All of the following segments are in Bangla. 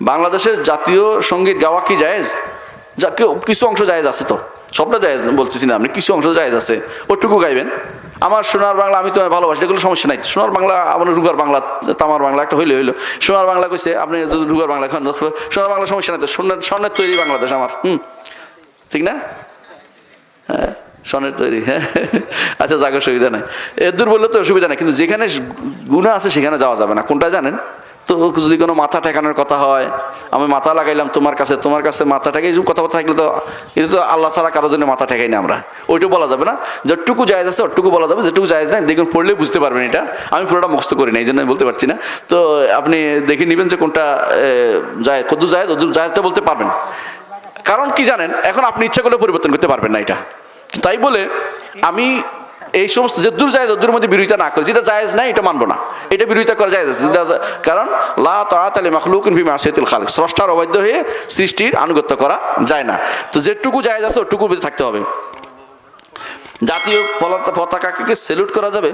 বাংলাদেশের জাতীয় সংগীত গাওয়া কি জায়েজ? যা কিছু অংশ জায়েজ আছে তো। সবটা জায়েজ বলতেছি না আপনি, কিছু অংশ জায়েজ আছে। ওটুকু গাইবেন। আমার সোনার বাংলা আমি তোমায় ভালোবাসি, এগুলো সমস্যা নাই। সোনার বাংলা, আমার রুগার বাংলা, তামার বাংলা, একটা হইলে, হইল। সোনার বাংলা কইছে, আপনি রুগার বাংলা খান সোনার বাংলা সমস্যা নাই তো, সোনার, স্বর্ণের তৈরি বাংলাদেশ আমার, হুম। ঠিক না? হ্যাঁ স্বর্ণের তৈরি হ্যাঁ। আচ্ছা জায়গার সুবিধা নাই। এদূর বললে তো অসুবিধা নাই, কিন্তু যেখানে গুণা আছে, সেখানে যাওয়া যাবে না। কোনটা জানেন? তো যদি কোনো মাথা ঠেকানোর কথা হয়, আমি মাথা লাগাইলাম তোমার কাছে তোমার কাছে মাথা ঠেকাই এই কথাবার্তা থাকলে তো এটা তো আল্লাহ ছাড়া কারোর জন্য মাথা ঠেকাই না আমরা। ওইটুকু বলা যাবে না? যেটুকু জায়েজ আছে, ওটুকু বলা যাবে, যেটুকু জায়েজ নাই, দেখুন পড়লেই বুঝতে পারবেন এটা। আমি পুরোটা মুখস্থ করি না, এই জন্য বলতে পারছি না। তো আপনি দেখে নেবেন যে কোনটা যায় কদ্দু জায়েজ ওদু জায়েজটা বলতে পারবেন। কারণ কি জানেন, এখন আপনি ইচ্ছা করলে পরিবর্তন করতে পারবেন না এটা। তাই বলে আমি এই সমস্ত যে দূর জায়েজ ওদের মধ্যে বিরোধিতা না করে। যেটা জায়েজ নাই, এটা মানবো না। এটা বিরোধিতা করা যায় কারণ, লা তাআতালি মাখলুকুন ফি মাসিয়াতিল খালিক। স্রষ্টার অবাধ্য হয়ে সৃষ্টির আনুগত্য করা যায় না। তো যেটুকু জায়েজ আছে ওটুকু থাকতে হবে। জাতীয় পতাকাকে সেলুট করা যাবে।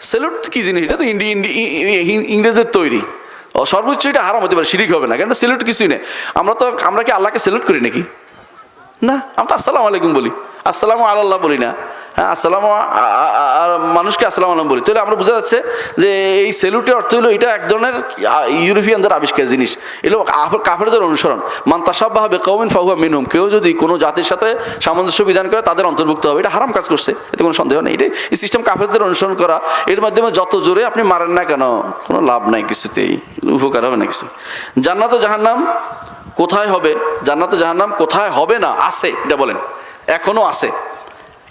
সেলুট কি জিনিস? এটা তো ইন্ডি ইন্ডি- ই- ই- ইংরেজের তৈরি। সর্বোচ্চ এটা হারাম হতে পারে, শিরিক হবে না। কেন সেলুট কিছুই নেই। আমরা তো আমরা কি আল্লাহকে সেলুট করি নাকি? না। আমি তো আসসালামু আলাইকুম বলি। আসসালামু আল্লাহ বলি না। হ্যাঁ আসসালামু মানুষকে আসসালামু আলাইকুম বলি। তাহলে আমরা বোঝা যাচ্ছে যে এই সেলুটের অর্থ হলো এটা এক ধরনের ইউরোপিয়ানদের আবিষ্কার জিনিস। এগুলো কাফের- কাফেরদের অনুসরণ। মান্তাসাব্বা হবে কৌমিন ফাহুয়া মিনহুম। কেউ যদি কোনো জাতির সাথে সামঞ্জস্য বিধান করে, তাদের অন্তর্ভুক্ত হবে। এটা হারাম কাজ করছে। এতে কোনো সন্দেহ নেই। এটা এই সিস্টেম কাফেরদের অনুসরণ করা। এর মাধ্যমে যত জোরে আপনি মারেন না কেন, কোনো লাভ নাই কিছুতেই। উপকার হবে না কিছু। জান্নাত জাহান্নাম কোথায় হবে? জান্নাত জাহান্নাম কোথায় হবে না? আছে, এটা বলেন। এখনও আছে।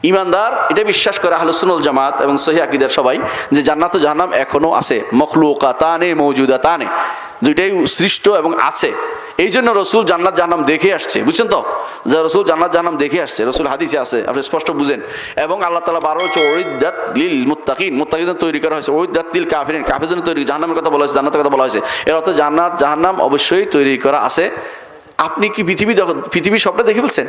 ইমানদার এটা বিশ্বাস করে আহলসুল জামাত এবং সহি আকিদার সবাই যে জান্নাত জাহান্নাম এখনও আছে। মখলুকা তানে মৌজুদা তানে দুইটাই সৃষ্ট এবং আছে। এই জন্য রসুল জান্নাত জাহান্নাম দেখে আসছে। বুঝছেন তো? যে রসুল জান্নাত জাহান্নাম দেখে আসছে। রসুল হাদিসে আছে, আপনি স্পষ্ট বুঝেন। এবং আল্লাহ তালা বারো হচ্ছে ওরিদাত লিল মুত্তাকিন। মুত্তাকিন তৈরি করা হয়েছে ওরিদাত লিল কাফিরিন। কাফের জন্য তৈরি, জাহান্নামের কথা বলা হয়েছে, জান্নাতের কথা বলা হয়েছে। এর অর্থ জান্নাত, জাহান্নাম অবশ্যই তৈরি করা আছে। আপনি কি পৃথিবী, পৃথিবীর সবটা দেখে বলছেন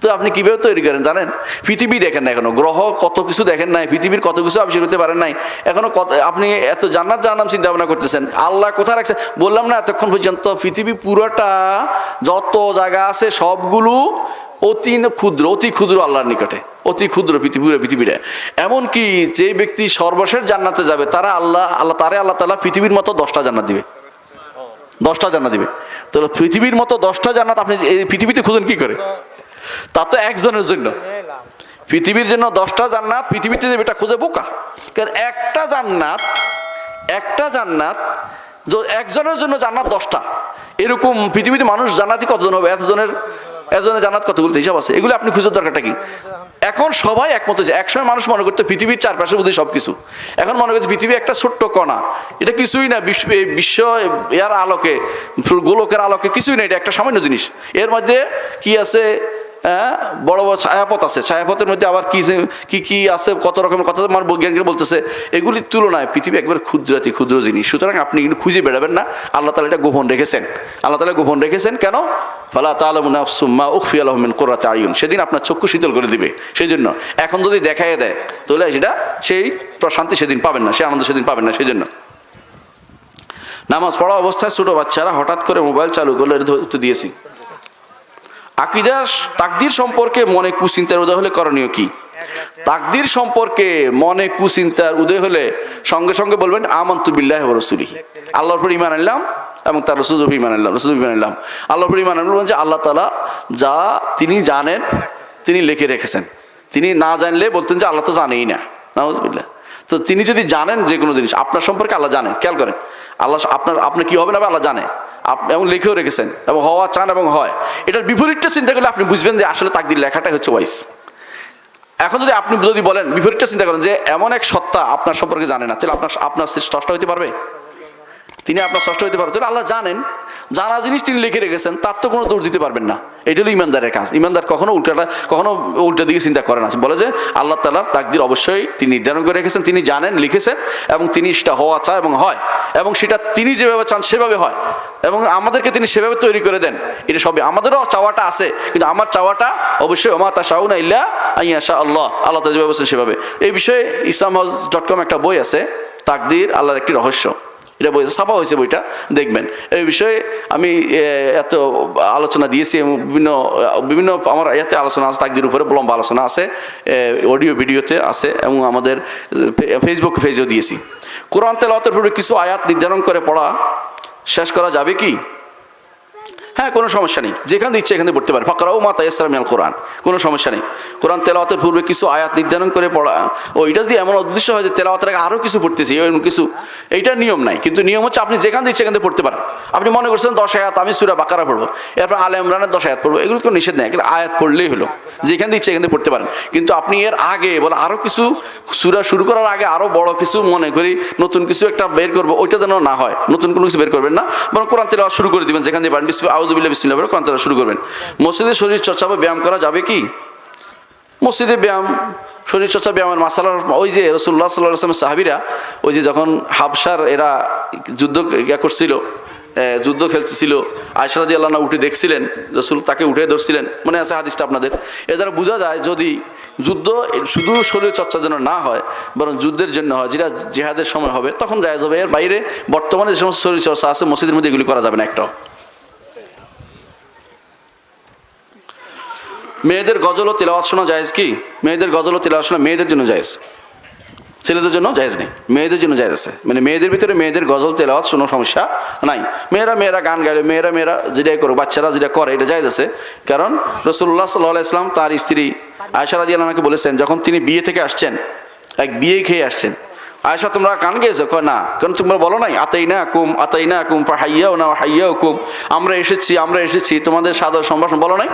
তো আপনি কীভাবে তৈরি করেন জানেন? পৃথিবী দেখেন না এখনও। গ্রহ কত কিছু দেখেন নাই, পৃথিবীর কত কিছু আবিষ্কার করতে পারেন নাই। এখনও কত, আপনি এত জান্নাত জাহান্নাম চিন্তা ভাবনা করতেছেন। আল্লাহ কোথায় রাখছে? বললাম না এতক্ষণ পর্যন্ত, পৃথিবী পুরোটা যত জায়গা আছে সবগুলো অতি ক্ষুদ্র অতি ক্ষুদ্র আল্লাহর নিকটে। অতি ক্ষুদ্র পৃথিবী, পুরো পৃথিবীটা। এমনকি যে ব্যক্তি সর্বশেষ জান্নাতে যাবে, তারা আল্লাহ আল্লাহ, তারে আল্লাহ তালা পৃথিবীর মতো দশটা জান্নাত দিবে। দশটা জান্নাত দিবে। তো পৃথিবীর মতো দশটা জান্নাত আপনি, এই পৃথিবীতে খুঁজেন কি করে? তা তো একজনের জন্য। পৃথিবীর জন্য দশটা জান্নাত, পৃথিবীতে যে এটা খুঁজে বোকা। কারণ একটা জান্নাত একটা জান্নাত একজনের জন্য জান্নাত দশটা। এরকম পৃথিবীতে মানুষ জান্নাতি কতজন হবে? এতজনের এতজনের জান্নাত কতগুলো হিসাব আছে? এগুলো আপনি খুঁজে দরকারটা কি? এখন সবাই একমত হয়েছে। একসময় মানুষ মনে করতো পৃথিবীর চারপাশে বোধহয় সব কিছু এখন মনে করছে পৃথিবী একটা ছোট্ট কণা। এটা কিছুই না, বিশ্ব বিশ্ব এর আলোকে, গোলকের আলোকে কিছুই না। এটা একটা সামান্য জিনিস। এর মধ্যে কি আছে? হ্যাঁ? বড় বড় ছায়াপথ আছে। ছায়াপথের মধ্যে আবার কি কি কি আছে, কত রকমের কথা আমার বৈজ্ঞানিকরা বলতেছে। এগুলির তুলনায় পৃথিবী একবার ক্ষুদ্রাতি ক্ষুদ্র জিনিস। সুতরাং আপনি কিন্তু খুঁজে বেড়াবেন না। আল্লাহ তালা এটা গোপন রেখেছেন। আল্লাহ তালা গোপন রেখেছেন কেন? ফালা তালমা উফি আলহমিন কোরআতে আয়ুন। সেদিন আপনার চক্ষু শীতল করে দিবে। সেই জন্য এখন যদি দেখাই দেয়, তাহলে সেটা সেই প্রশান্তি সেদিন পাবেন না সে আনন্দ সেদিন পাবেন না সেই জন্য নামাজ পড়া অবস্থায় ছোট বাচ্চারা হঠাৎ করে মোবাইল চালু করলে দিয়েছি। আকিদার তাকদির সম্পর্কে মনে কুচিন্তার উদয় হলে করণীয় কি? তাকদির সম্পর্কে মনে কুচিন্তার উদয় হলে সঙ্গে সঙ্গে বলবেন, আমন্তু বিল্লাহ রসুলি আল্লাহর উপর ইমান আনলাম এবং তার রসুল ইমান আনলাম রসুল ইমান আনলাম। আল্লাহর উপর ইমান আনলাম যে আল্লাহ তালা যা তিনি জানেন, তিনি লিখে রেখেছেন। তিনি না জানলে বলতেন যে, আল্লাহ তো জানেই না। নাউজুবিল্লাহ। তো তিনি যদি জানেন যে কোনো জিনিস, আপনার সম্পর্কে আল্লাহ জানেন খেয়াল করেন। আল্লাহ আপনার আপনি কি হবে না আল্লাহ জানে। এবং লিখেও রেখেছেন, এবং হওয়া চান এবং হয়। এটার বিপরীতটা চিন্তা করলে আপনি বুঝবেন যে আসলে তাকদির লেখাটাই হচ্ছে ওয়াইস। এখন যদি আপনি যদি বলেন, বিপরীতটা চিন্তা করেন যে এমন এক সত্তা আপনার সম্পর্কে জানে না, তাহলে আপনার আপনার স্রষ্ট হতে পারবে? তিনি আপনার ষষ্ঠ হইতে পারবেন। আল্লাহ জানেন জানা জিনিস তিনি লিখে রেখেছেন, তার তো কোনো দোষ দিতে পারবেন না। এটা হলো ইমানদারের কাজ। ইমানদার কখনো উল্টাটা, কখনো উল্টা দিকে চিন্তা করে না। বলে যে আল্লাহ তালার তাকদির অবশ্যই তিনি নির্ধারণ করে রেখেছেন, তিনি জানেন, লিখেছেন, এবং তিনি সেটা হওয়া চায় এবং হয়। এবং সেটা তিনি যেভাবে চান, সেভাবে হয়। এবং আমাদেরকে তিনি সেভাবে তৈরি করে দেন। এটা সবই আমাদেরও চাওয়াটা আছে, কিন্তু আমার চাওয়াটা অবশ্যই ওমা তা শাহুনা ইল্লা আইয়াশা আল্লাহ। আল্লাহ তালা যেভাবে সেভাবে। এই বিষয়ে ইসলাম হাউস ডট কম একটা বই আছে, তাকদির আল্লাহর একটি রহস্য। এটা বই ছাপা হয়েছে বইটা, দেখবেন। এই বিষয়ে আমি এত আলোচনা দিয়েছি এবং বিভিন্ন বিভিন্ন আমার এতে আলোচনা আছে, তাকদির উপরে লম্বা আলোচনা আছে অডিও ভিডিওতে আছে এবং আমাদের ফেসবুক পেজেও দিয়েছি। কোরআন তেলাওয়াতের উপরে কিছু আয়াত নির্ধারণ করে পড়া শেষ করা যাবে কি? হ্যাঁ কোনো সমস্যা নেই। যেখানে ইচ্ছে এখানে পড়তে পারে। ফাকরাও মাতা ইসলামিয়াল কোরআন। কোনো সমস্যা নেই। কোরআন তেলাওয়াতের পূর্বে কিছু আয়াত নির্ধারণ করে পড়া। ও, এটা যদি এমন উদ্দেশ্য হয় যে তেলাওয়াতের আগে আরও কিছু পড়তেছি, এরকম কিছু এইটা নিয়ম নাই। কিন্তু নিয়ম হচ্ছে আপনি যেখান ইচ্ছে এখান থেকে পড়তে পারেন। আপনি মনে করছেন দশ আয়াত, আমি সুরা বাকারা পড়ব। এরপর আলে ইমরানের দশ আয়াত পড়ব। এগুলো তো নিষেধ নেই। কিন্তু আয়াত পড়লেই হলো। যেখান ইচ্ছে এখান থেকে পড়তে পারেন। কিন্তু আপনি এর আগে বলে আরও কিছু, সুরা শুরু করার আগে আরও বড় কিছু মনে করি, নতুন কিছু একটা বের করব, ওইটা যেন না হয়। নতুন কোনো কিছু বের করবেন না। বরং কোরআন তেলাওয়াত শুরু করে দেবেন, যেখান দিয়ে পারেন। বিসমি আউজুবিল্লাহ বিসমিল্লাহ, বলে কোরআন তেলাওয়াত শুরু করবেন। মসজিদে শরীর চর্চা বা ব্যায়াম করা যাবে কি? মসজিদে ব্যায়াম, শরীর চর্চা, ব্যায়ামের মাসালার ওই যে রসুল্লাহ সাল্লাহ আসলামের সাহাবিরা, ওই যে যখন হাবসার এরা যুদ্ধ ইয়া করছিল যুদ্ধ খেলতেছিল আয়সারাদি আল্লাহ উঠে দেখছিলেন, রসুল তাকে উঠে ধরছিলেন, মনে আছে হাদিসটা আপনাদের? এ দ্বারা বোঝা যায় যদি যুদ্ধ শুধু শরীর চর্চার জন্য না হয়, বরং যুদ্ধের জন্য হয়, যেটা জেহাদের সময় হবে, তখন জায়জ হবে। এর বাইরে বর্তমানে যে সমস্ত শরীর চর্চা আছে, মসজিদের মধ্যে এগুলি করা যাবে না একটাও মেয়েদের গজল ও তেলাওয়াত শোনা জায়েজ কি? মেয়েদের গজল ও তেলাওয়াত শোনা মেয়েদের জন্য জায়েজ। ছেলেদের জন্য জায়েজ নেই, মেয়েদের জন্য জায়েজ আছে। মানে মেয়েদের ভিতরে মেয়েদের গজল, তেলাওয়াত কোনো সমস্যা নাই। মেয়েরা মেয়েরা গান গাইলে, মেয়েরা মেয়েরা যেটাই করো বাচ্চারা যেটা করে, এটা জায়েজ আছে। কারণ রসুল্লাহ সাল্লাহ ইসলাম তার স্ত্রী আয়সা রাজি আল্লাহকে বলেছেন, যখন তিনি বিয়ে থেকে আসছেন, এক বিয়ে খেয়ে আসছেন। আয়সা তোমরা কান গেয়েছো? কয়, না। কারণ তোমরা বলো নাই আতাই না কুম আতাই না কুম হাইয়াও না হাইয়াও কুম আমরা এসেছি আমরা এসেছি, তোমাদের সাদর সম্ভাষণ বলো নাই?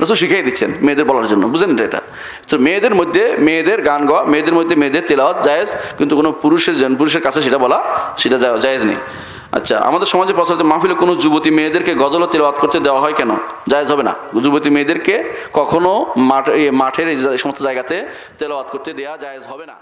রসুল শিখিয়ে দিচ্ছেন মেয়েদের বলার জন্য। বুঝলেন এটা তো মেয়েদের মধ্যে মেয়েদের গান গাওয়া, মেয়েদের মধ্যে মেয়েদের তেলাওয়াত জায়েজ, কিন্তু কোনো পুরুষের পুরুষের কাছে সেটা বলা, সেটা জায়েজ নেই। আচ্ছা আমাদের সমাজে প্রচলিত মাহফিলে কোনো যুবতী মেয়েদেরকে গজল তেলাওয়াত করতে দেওয়া হয় কেন? জায়েজ হবে না। যুবতী মেয়েদেরকে কখনো মাঠ মাঠের এই সমস্ত জায়গাতে তেলাওয়াত করতে দেওয়া জায়েজ হবে না।